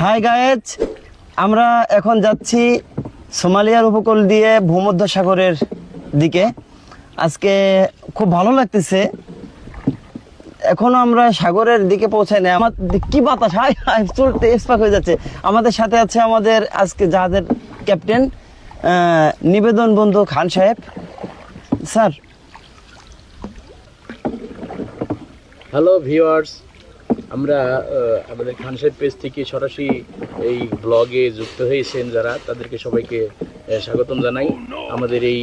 High guys আমরা এখন যাচ্ছি সোমালিয়ার উপকূল দিয়ে ভূমধ্য সাগরের দিকে। আজকে খুব ভালো লাগতেছে। এখনও আমরা সাগরের দিকে পৌঁছাই না আমার কি বাতাস? হাই হাই, চলতে স্পাক হয়ে যাচ্ছে। আমাদের সাথে আছে আমাদের আজকে জাহাজের ক্যাপ্টেন নিবেদন বন্ধু খান সাহেব। স্যার। হ্যালো ভিউয়ার্স আমরা আমাদের খান সাহেব পেজ থেকে সরাসরি এই ব্লগে যুক্ত হয়েছেন যারা, তাদেরকে সবাইকে স্বাগতম জানাই। আমাদের এই